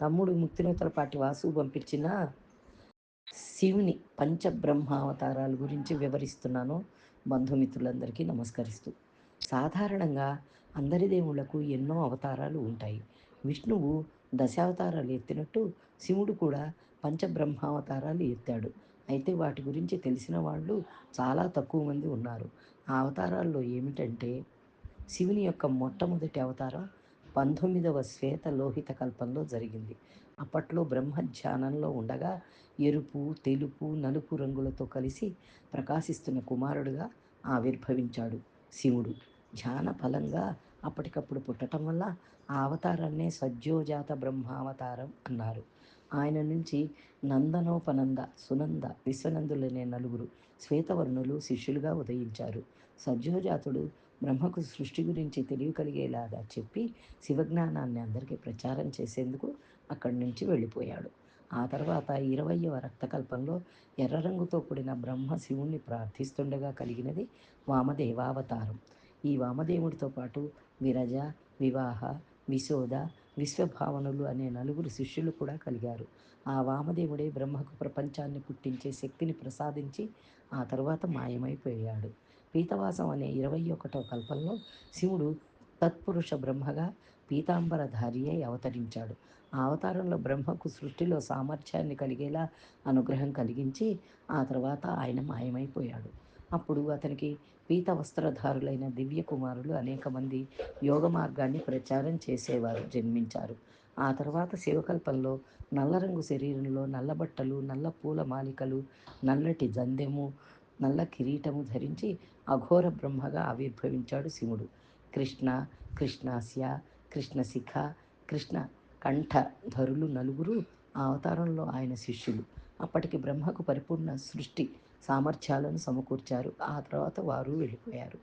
తమ్ముడు ముక్తినూతలపాటి వాసు పంపించిన శివుని పంచబ్రహ్మావతారాల గురించి వివరిస్తున్నాను. బంధుమిత్రులందరికీ నమస్కరిస్తూ. సాధారణంగా అందరి దేవుళ్ళకు ఎన్నో అవతారాలు ఉంటాయి. విష్ణువు దశావతారాలు ఎత్తినట్టు శివుడు కూడా పంచబ్రహ్మావతారాలు ఎత్తాడు. అయితే వాటి గురించి తెలిసిన వాళ్ళు చాలా తక్కువ మంది ఉన్నారు. ఆ అవతారాల్లో ఏమిటంటే శివుని యొక్క మొట్టమొదటి అవతారం పంతొమ్మిదవ శ్వేత లోహిత కల్పంలో జరిగింది. అప్పట్లో బ్రహ్మ ధ్యానంలో ఉండగా ఎరుపు తెలుపు నలుపు రంగులతో కలిసి ప్రకాశిస్తున్న కుమారుడుగా ఆవిర్భవించాడు శివుడు. ధ్యాన ఫలంగా అప్పటికప్పుడు పుట్టడం వల్ల ఆ అవతారాన్నే సజ్జోజాత బ్రహ్మావతారం అన్నారు. ఆయన నుంచి నందనోపనంద సునంద విశ్వనందులనే నలుగురు శ్వేతవర్ణులు శిష్యులుగా ఉదయించారు. సజ్జోజాతుడు బ్రహ్మకు సృష్టి గురించి తెలియకలిగేలాగా చెప్పి శివజ్ఞానాన్ని అందరికీ ప్రచారం చేసేందుకు అక్కడి నుంచి వెళ్ళిపోయాడు. ఆ తర్వాత ఇరవయవ రక్తకల్పంలో ఎర్ర రంగుతో కూడిన బ్రహ్మ శివుణ్ణి ప్రార్థిస్తుండగా కలిగినది వామదేవావతారం. ఈ వామదేవుడితో పాటు విరజ వివాహ విశోద విశ్వభావనులు అనే నలుగురు శిష్యులు కూడా కలిగారు. ఆ వామదేవుడే బ్రహ్మకు ప్రపంచాన్ని పుట్టించే శక్తిని ప్రసాదించి ఆ తర్వాత మాయమైపోయాడు. పీతవాసం అనే ఇరవై ఒకటో కల్పంలో శివుడు తత్పురుష బ్రహ్మగా పీతాంబరధారి అయి అవతరించాడు. ఆ అవతారంలో బ్రహ్మకు సృష్టిలో సామర్థ్యాన్ని కలిగేలా అనుగ్రహం కలిగించి ఆ తర్వాత ఆయన మాయమైపోయాడు. అప్పుడు అతనికి పీత వస్త్రధారులైన దివ్య కుమారులు అనేక మంది యోగ మార్గాన్ని ప్రచారం చేసేవారు జన్మించారు. ఆ తర్వాత శివకల్పంలో నల్లరంగు శరీరంలో నల్ల బట్టలు నల్ల పూల మాలికలు నల్లటి జందెము నల్ల కిరీటము ధరించి అఘోర బ్రహ్మగా ఆవిర్భవించాడు శివుడు. కృష్ణ కృష్ణాస్య కృష్ణశిఖ కృష్ణ కంఠ ధరులు నలుగురు ఆ అవతారంలో ఆయన శిష్యులు. అప్పటికి బ్రహ్మకు పరిపూర్ణ సృష్టి సామర్థ్యాలను సమకూర్చారు. ఆ తర్వాత వారు వెళ్ళిపోయారు.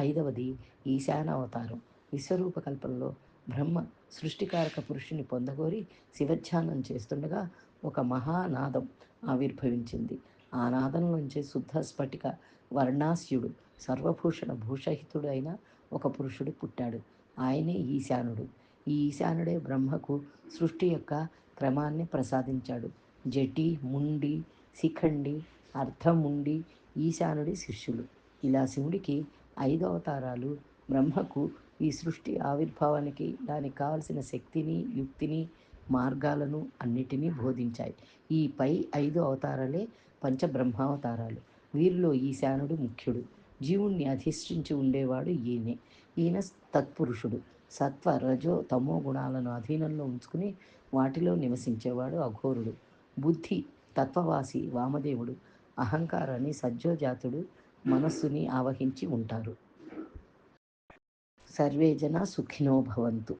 ఐదవది ఈశాన అవతారం విశ్వరూప కల్పనలో బ్రహ్మ సృష్టికారక పురుషుని పొందగోరి శివధ్యానం చేస్తుండగా ఒక మహానాదం ఆవిర్భవించింది. ఆ నాదంలోంచి శుద్ధ స్ఫటిక వర్ణాస్యుడు సర్వభూషణ భూషహితుడైన అయిన ఒక పురుషుడు పుట్టాడు. ఆయనే ఈశానుడు. ఈ ఈశానుడే బ్రహ్మకు సృష్టి యొక్క క్రమాన్ని ప్రసాదించాడు. జటి ముండి శిఖండి అర్థం ఉండి ఈశానుడి శిష్యులు. ఇలా శివుడికి ఐదు అవతారాలు బ్రహ్మకు ఈ సృష్టి ఆవిర్భావానికి దానికి కావలసిన శక్తిని యుక్తిని మార్గాలను అన్నిటినీ బోధించాయి. ఈ పై ఐదు అవతారాలే పంచబ్రహ్మావతారాలు. వీరిలో ఈశానుడు ముఖ్యుడు. జీవుణ్ణి అధిష్ఠించి ఉండేవాడు ఈయనే. ఈయన తత్పురుషుడు సత్వ రజో తమో గుణాలను అధీనంలో ఉంచుకుని వాటిలో నివసించేవాడు అఘోరుడు. బుద్ధి తత్వవాసి వామదేవుడు. అహంకారాన్ని సజ్జోజాతుడు మనస్సుని ఆవహించి ఉంటారు. సర్వేజన సుఖినో భవంతు.